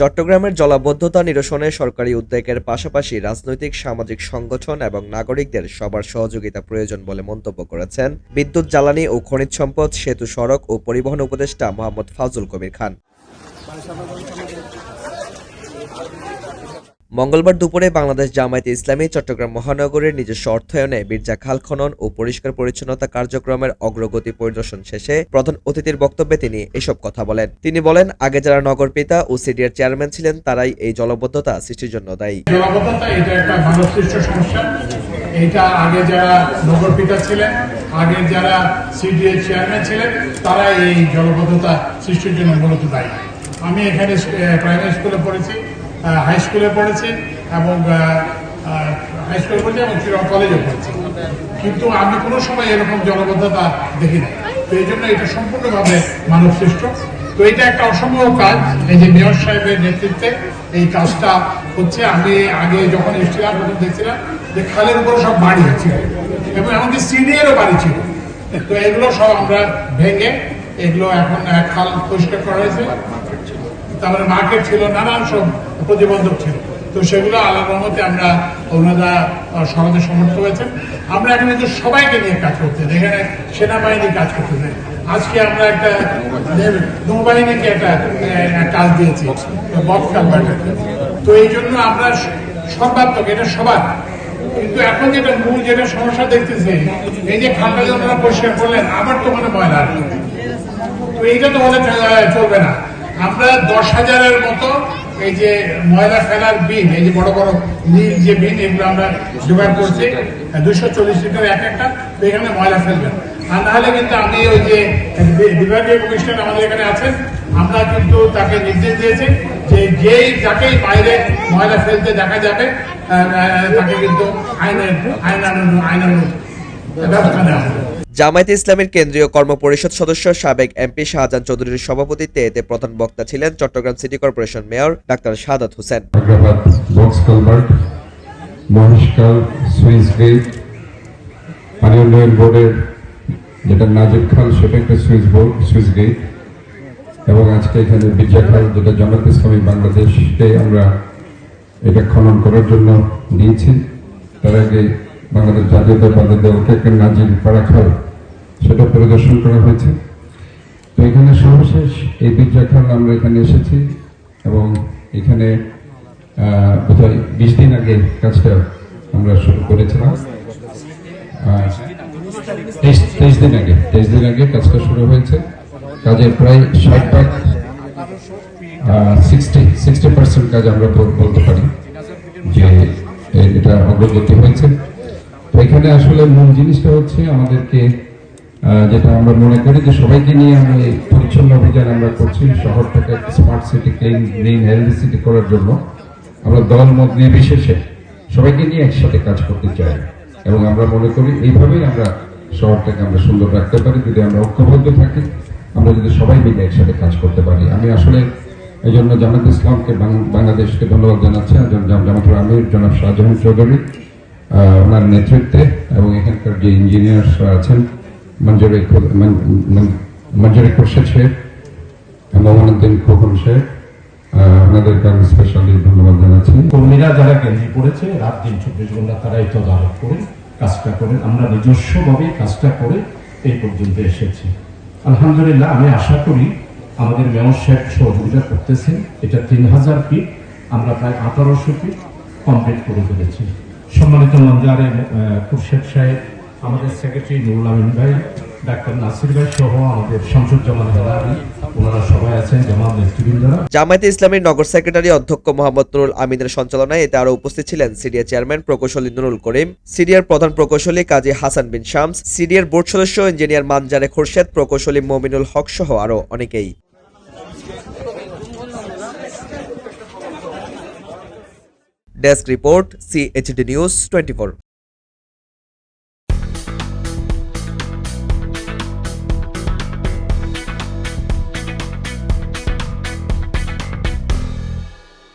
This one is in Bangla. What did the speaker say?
চট্টগ্রামের জলাবদ্ধতা নিরসনে সরকারি উদ্যোগের পাশাপাশি রাজনৈতিক, সামাজিক সংগঠন এবং নাগরিকদের সবার সহযোগিতা প্রয়োজন বলে মন্তব্য করেছেন বিদ্যুৎ, জ্বালানি ও খনিজ সম্পদ, সেতু সড়ক ও পরিবহন উপদেষ্টা মোহাম্মদ ফাজুল কবির খান। মঙ্গলবার দুপুরে বাংলাদেশ জামায়াতে ইসলামী চট্টগ্রাম মহানগরের নিজস্ব অর্থায়নে বীরজা খাল খনন ও পরিষ্কার পরিচ্ছন্নতা কার্যক্রমের অগ্রগতি পরিদর্শন শেষে প্রধান অতিথির বক্তব্যে তিনি এসব কথা বলেন। তিনি বলেন, আগে যারা নগর পিতা ও সিডিআর চেয়ারম্যান ছিলেন, তারাই এই জলবদ্ধতা সৃষ্টির জন্য দায়ী। এটা আগে যারা নগর পিতা ছিলেন, আগে যারা চেয়ারম্যান ছিলেন তারা এই জলবদ্ধতা সৃষ্টির জন্য মূলত দায়ী। আমি এখানে প্রাইমারি স্কুলে পড়েছি। হাই স্কুলে পড়েছি এবং হাই স্কুলে পড়েছি এবং শ্রীরাম কলেজে পড়েছি। কিন্তু আমি কোনো সময় এরকম জলবদ্ধতা দেখি না তো এই জন্য এটা সম্পূর্ণভাবে মানব সৃষ্ট তো এটা একটা অসম্ভব কাজ, এই যে মেয়র সাহেবের নেতৃত্বে এই কাজটা হচ্ছে। আমি আগে যখন এসেছিলাম, তখন দেখছিলাম যে খালের উপরে সব বাড়ি ছিল এবং এমনকি সিডিএরও বাড়ি ছিল। তো এগুলো সব আমরা ভেঙে এগুলো এখন খাল পরিষ্কার করা হয়েছে। তারপরে মার্কেট ছিল, নানান সব প্রতিবন্ধক ছিল। তো সেগুলো আল্লাহ রহমতে আমরা ওনারা সমাজে সমর্থ হয়েছেন। আমরা এখানে কিন্তু সবাইকে নিয়ে কাজ করতে এখানে সেনাবাহিনী কাজ করতেছে আজকে আমরা একটা নৌবাহিনীকে একটা কাজ দিয়েছি। তো এই জন্য আমরা সর্বাত্মক এটা সবার। কিন্তু এখন যেটা মূল যেটা সমস্যা দেখতেছি, এই যে খালটা যে ওনারা পরিষ্কার করলেন, আমার তো মানে ময়লা তো এইটা তো চল- চলবে না। আমরা দশ হাজারের মতো এই যে ময়লা ফেলার বিন, এই যে বড় বড় নীল যে বিন, এগুলো আমরা জোগাড় করছি। দুশো চল্লিশ লিটার এক একটা এখানে ময়লা ফেলবেন। আর নাহলে কিন্তু আমি ওই যে বিভাগীয় কমিশনার আমাদের এখানে আছেন, আমরা কিন্তু তাকে নির্দেশ দিয়েছি যে যেই যাকেই বাইরে ময়লা ফেলতে দেখা যাবে তাকে কিন্তু আইনের, আইনানুগ আইনানুগ ব্যবস্থা নেওয়া হবে। জামায়াতে ইসলামের কেন্দ্রীয় কর্ম পরিষদ সদস্য সাবেক এমপি শাহজাহান চৌধুরীর সভাপতিত্বে এতে প্রধান বক্তা ছিলেন Chattogram city corporation mayor doctor Shahadat Hossain. Swiss বোর্ডের যেটা নাজির খাল, সেটা একটা সুইচ বোর্ড সুইচ গেট। এবং আজকে এখানে বিজা খাল, যেটা জামাত ইসলামী বাংলাদেশকে আমরা এটা খনন করার জন্য নিয়েছি তার আগে বাংলাদেশ জাতীয়তাবাদী দলকে একটা নাজির পাড়া খাল সেটা পরিদর্শন করা হয়েছে। তো এখানে সর্বশেষ এই বিদ্যা খাল আমরা এখানে এসেছি এবং এখানে বোধহয় বিশ দিন আগে কাজটা আমরা শুরু করেছিলাম। তেইশ দিন আগে, তেইশ দিন আগে কাজটা শুরু হয়েছে। কাজের প্রায় ষাট ভাগ সিক্সটি সিক্সটি পার্সেন্ট কাজ আমরা বলতে পারি যে এটা অগ্রগতি হয়েছে। এখানে আসলে মূল জিনিসটা হচ্ছে আমাদেরকে যেটা আমরা মনে করি যে সবাইকে নিয়ে এই পরিচ্ছন্ন অভিযান আমরা করছি শহরটাকে smart city clean green healthy city করার জন্য। আমরা দল, মত নির্বিশেষে সবাইকে নিয়ে একসাথে কাজ করতে চাই এবং আমরা মনে করি এইভাবেই আমরা শহরটাকে আমরা সুন্দর রাখতে পারি। যদি আমরা ঐক্যবদ্ধ থাকি, আমরা যদি সবাই মিলে একসাথে কাজ করতে পারি। আমি আসলে এই জন্য জামাত ইসলামকে বাংলাদেশকে ধন্যবাদ জানাচ্ছি। জামাতুল আমির, জনাব শাহজাহান চৌধুরী ওনার নেতৃত্বে এবং এখানকার যে ইঞ্জিনিয়ার্স আছেন মঞ্জুরি মঞ্জুরি খোরশেদ শেখ খোকন শেখ স্পেশালি ধন্যবাদ জানাচ্ছি। কর্মীরা যারা কেন্দ্রে পড়েছে, রাত দিন চব্বিশ ঘণ্টা তারা এই তদারক করে কাজটা করে আমরা নিজস্বভাবে কাজটা করে এই পর্যন্ত এসেছি। আলহামদুলিল্লাহ, আমি আশা করি আমাদের মেয়র সাহেব সহযোগিতা করতেছেন। এটা তিন হাজার ফিট, আমরা প্রায় আঠারোশো ফিট কমপ্লিট করে ফেলেছি। সম্মানিত মঞ্জারে খুরশেদ সাহেব আমাদের সেক্রেটারি নুরুল আমিন ভাই, ডাক্তার নাসির ভাই সহ আমাদের হেলারি আছেন, জামাত নেতৃবৃন্দরা। জামায়াতে ইসলামীর নগর সেক্রেটারি অধ্যক্ষ মোহাম্মদ নুরুল আমিনের সঞ্চালনায় এতে আরও উপস্থিত ছিলেন সিডিএ চেয়ারম্যান প্রকৌশলী নুরুল করিম, সিডিআর প্রধান প্রকৌশলী কাজী হাসান বিন শামস, সিডিআর বোর্ড সদস্য ইঞ্জিনিয়ার মানজারে খোরশেদ, প্রকৌশলী মমিনুল হক সহ আরও অনেকেই। Desk report CHD news twenty